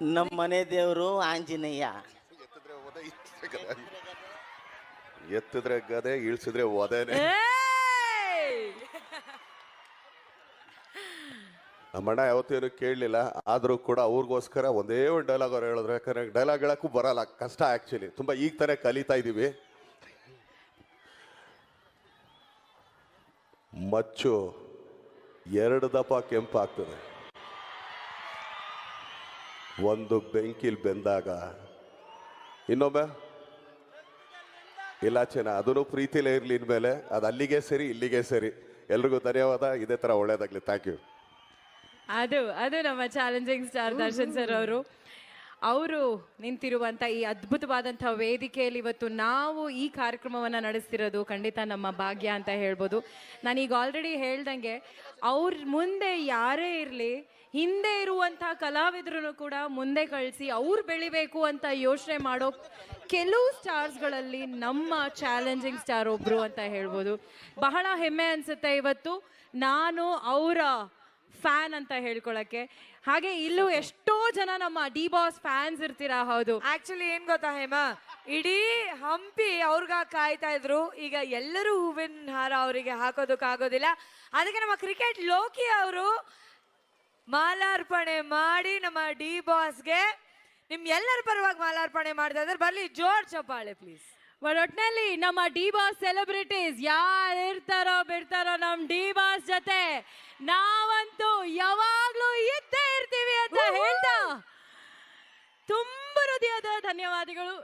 ನಮ್ಮ ಮನೆ ದೇವರು ಆಂಜನೇಯ. ಎತ್ತಿದ್ರೆ ಒದೆ ಇಳ್ಸಿದ್ರೆ ಗದೆ. ಎತ್ತಿದ್ರೆ ಗದೆ ಇಳಿಸಿದ್ರೆ ಒದೇನೆ. ನಮ್ಮಣ್ಣ ಯಾವತ್ತೇನು ಕೇಳಲಿಲ್ಲ ಆದರೂ ಕೂಡ ಅವ್ರಿಗೋಸ್ಕರ ಒಂದೇ ಒಂದು ಡೈಲಾಗ್ ಅವ್ರು ಹೇಳಿದ್ರು. ಯಾಕಂದ್ರೆ ಡೈಲಾಗ್ ಹೇಳೋಕ್ಕೂ ಬರಲ್ಲ ಕಷ್ಟ ಆ್ಯಕ್ಚುಲಿ ತುಂಬ ಈಗ ತಾನೇ ಕಲಿತಾ ಇದ್ದೀವಿ ಮಚ್ಚು ಎರಡು ದಪ ಕೆಂಪಾಗ್ತದೆ. ಒಂದು ಬೆಂಕಿಲಿ ಬೆಂದಾಗ ಇನ್ನೊಮ್ಮೆ ಇಲ್ಲ ಚೆನ್ನ, ಅದನ್ನು ಪ್ರೀತಿಲೇ ಇರಲಿ ಇನ್ಮೇಲೆ, ಅದು ಅಲ್ಲಿಗೆ ಸರಿ, ಇಲ್ಲಿಗೆ ಸರಿ. ಎಲ್ರಿಗೂ ಧನ್ಯವಾದ, ಇದೇ ಥರ ಒಳ್ಳೇದಾಗಲಿ. ಥ್ಯಾಂಕ್ ಯು ಅದು ಅದು ನಮ್ಮ ಚಾಲೆಂಜಿಂಗ್ ಸ್ಟಾರ್ ದರ್ಶನ್ ಸರ್ ಅವರು. ಅವರು ನಿಂತಿರುವಂಥ ಈ ಅದ್ಭುತವಾದಂಥ ವೇದಿಕೆಯಲ್ಲಿ ಇವತ್ತು ನಾವು ಈ ಕಾರ್ಯಕ್ರಮವನ್ನು ನಡೆಸ್ತಿರೋದು ಖಂಡಿತ ನಮ್ಮ ಭಾಗ್ಯ ಅಂತ ಹೇಳ್ಬೋದು. ನಾನೀಗ ಆಲ್ರೆಡಿ ಹೇಳ್ದಂಗೆ, ಅವ್ರ ಮುಂದೆ ಯಾರೇ ಇರಲಿ ಹಿಂದೆ ಇರುವಂತಹ ಕಲಾವಿದರನ್ನು ಕೂಡ ಮುಂದೆ ಕಳಿಸಿ ಅವ್ರು ಬೆಳಿಬೇಕು ಅಂತ ಯೋಚನೆ ಮಾಡೋ ಕೆಲವು ಸ್ಟಾರ್ಸ್ಗಳಲ್ಲಿ ನಮ್ಮ ಚಾಲೆಂಜಿಂಗ್ ಸ್ಟಾರ್ ಒಬ್ರು ಅಂತ ಹೇಳ್ಬೋದು. ಬಹಳ ಹೆಮ್ಮೆ ಅನ್ಸುತ್ತೆ ಇವತ್ತು. ನಾನು ಅವರ ಫ್ಯಾನ್ ಅಂತ ಹೇಳ್ಕೊಳಕ್ಕೆ. ಹಾಗೆ ಇಲ್ಲೂ ಎಷ್ಟೋ ಜನ ನಮ್ಮ ಡಿ ಬಾಸ್ ಫ್ಯಾನ್ಸ್ ಇರ್ತೀರಾ, ಹೌದು. ಆಕ್ಚುಲಿ ಏನ್ ಗೊತ್ತಾ ಹೇಮ? ಇಡೀ ಹಂಪಿ ಅವ್ರಿಗ ಕಾಯ್ತಾ ಇದ್ರು. ಈಗ ಎಲ್ಲರೂ ಹೂವಿನ ಹಾರ ಅವರಿಗೆ ಹಾಕೋದಕ್ಕಾಗೋದಿಲ್ಲ. ಅದಕ್ಕೆ ನಮ್ಮ ಕ್ರಿಕೆಟ್ ಲೋಕಿ ಅವರು ಮಾಲಾರ್ಪಣೆ ಮಾಡಿ ನಮ್ಮ ಡಿ ಬಾಸ್ಗೆ. ನಿಮ್ ಎಲ್ಲರ ಪರವಾಗಿ ಮಾಲಾರ್ಪಣೆ ಮಾಡ್ತಾ ಇದ್ದಾರೆ. ಬರ್ಲಿ ಜೋರ್ ಚಪ್ಪಾಳೆ ಪ್ಲೀಸ್ ಬಟ್ ಒಟ್ನಲ್ಲಿ ನಮ್ಮ ಡಿ ಬಾಸ್ ಸೆಲೆಬ್ರಿಟೀಸ್ ಯಾರು ಇರ್ತಾರೋ ಬಿಡ್ತಾರೋ ನಮ್ ಡಿ ಬಾಸ್ ಜೊತೆ. ನಾವಂತೂ ಯಾವಾಗ್ಲೂ ಇದ್ದೇ ಇರ್ತೀವಿ ಅಂತ ಹೇಳ್ತಾ. ತುಂಬ ಹೃದಯದ ಧನ್ಯವಾದಗಳು.